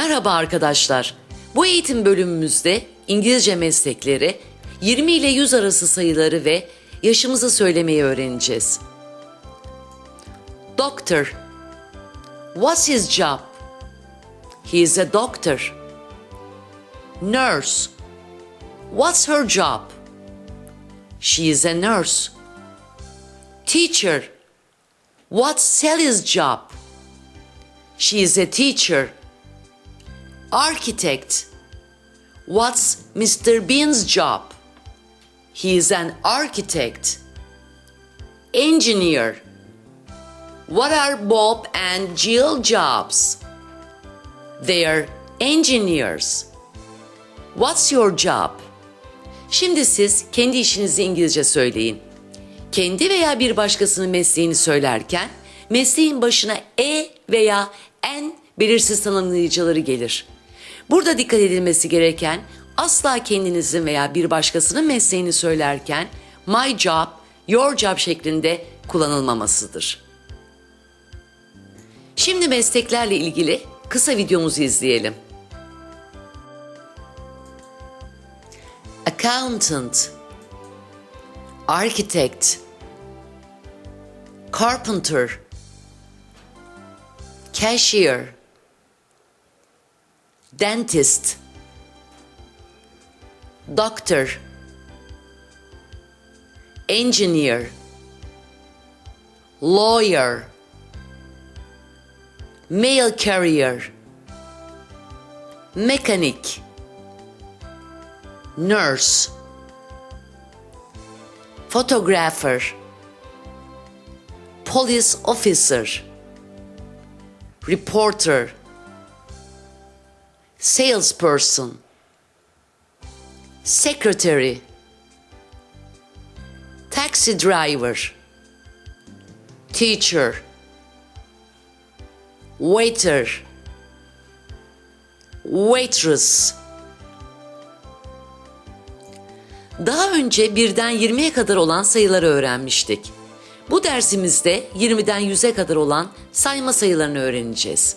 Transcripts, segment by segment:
Merhaba arkadaşlar. Bu eğitim bölümümüzde İngilizce meslekleri, 20 ile 100 arası sayıları ve yaşımızı söylemeyi öğreneceğiz. Doctor. What's his job? He is a doctor. Nurse. What's her job? She is a nurse. Teacher. What's Sally's job? She is a teacher. Architect. What's Mr. Bean's job? He is an architect. Engineer. What are Bob and Jill jobs? They are engineers. What's your job? Şimdi siz kendi işinizi İngilizce söyleyin. Kendi veya bir başkasının mesleğini söylerken mesleğin başına e veya en belirsiz tanımlayıcıları gelir. Burada dikkat edilmesi gereken asla kendinizin veya bir başkasının mesleğini söylerken my job, your job şeklinde kullanılmamasıdır. Şimdi mesleklerle ilgili kısa videomuzu izleyelim. Accountant Architect Carpenter Cashier Dentist Doctor Engineer Lawyer Mail carrier Mechanic Nurse photographer, police officer, reporter, salesperson, secretary, taxi driver, teacher, waiter, waitress. Daha önce birden 20'ye kadar olan sayıları öğrenmiştik. Bu dersimizde 20'den 100'e kadar olan sayma sayılarını öğreneceğiz.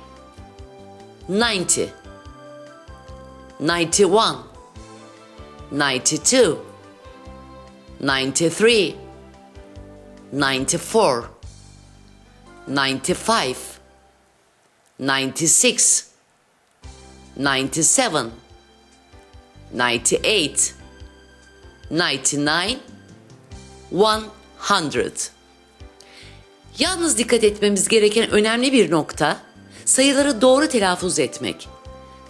90 91 92 93 94 95 96 97 98 99 100 Yalnız dikkat etmemiz gereken önemli bir nokta sayıları doğru telaffuz etmek.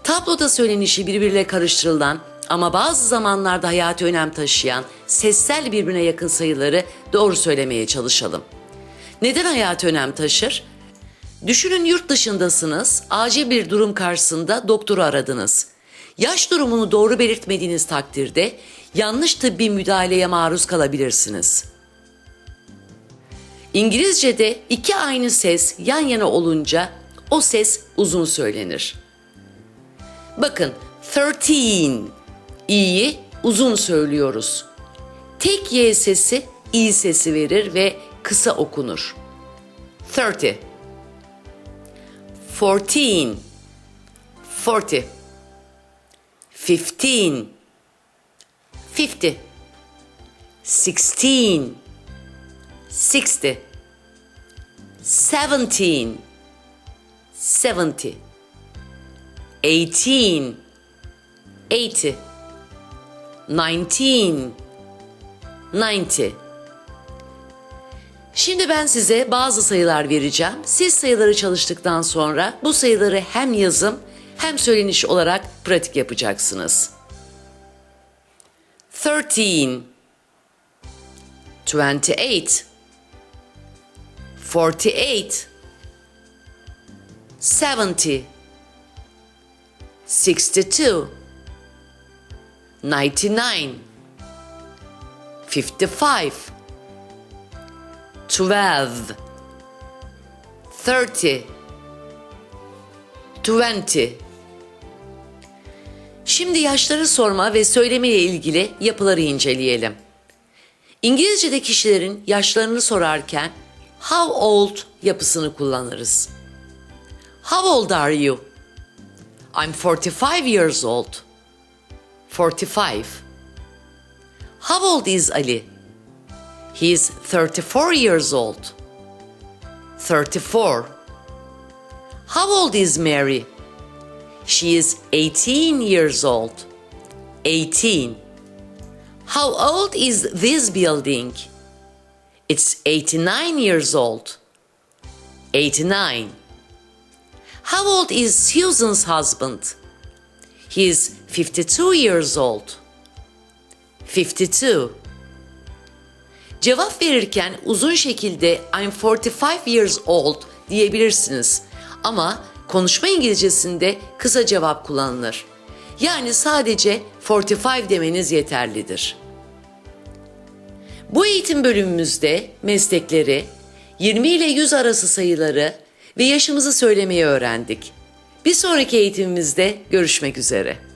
Tabloda söylenişi birbiriyle karıştırılan ama bazı zamanlarda hayati önem taşıyan sessel birbirine yakın sayıları doğru söylemeye çalışalım. Neden hayati önem taşır? Düşünün yurt dışındasınız, acil bir durum karşısında doktoru aradınız. Yaş durumunu doğru belirtmediğiniz takdirde yanlış tıbbi müdahaleye maruz kalabilirsiniz. İngilizce'de iki aynı ses yan yana olunca o ses uzun söylenir. Bakın 13 i'yi uzun söylüyoruz. Tek y sesi i sesi verir ve kısa okunur. 30 14 40 15 50 16 60 17 70 18 80 19 90 Şimdi ben size bazı sayılar vereceğim. Siz sayıları çalıştıktan sonra bu sayıları hem yazım hem söyleniş olarak pratik yapacaksınız. 13 28 48 70 62 99 55 12 30 20 Şimdi yaşları sorma ve söyleme ile ilgili yapıları inceleyelim. İngilizce'de kişilerin yaşlarını sorarken how old yapısını kullanırız. How old are you? I'm 45 years old. 45. How old is Ali? He is 34 years old. 34. How old is Mary? She is 18 years old. 18. How old is this building? It's 89 years old. 89. How old is Susan's husband? He is 52 years old. 52. Cevap verirken uzun şekilde I'm 45 years old diyebilirsiniz. Ama konuşma İngilizcesinde kısa cevap kullanılır. Yani sadece 45 demeniz yeterlidir. Bu eğitim bölümümüzde meslekleri, 20 ile 100 arası sayıları ve yaşımızı söylemeyi öğrendik. Bir sonraki eğitimimizde görüşmek üzere.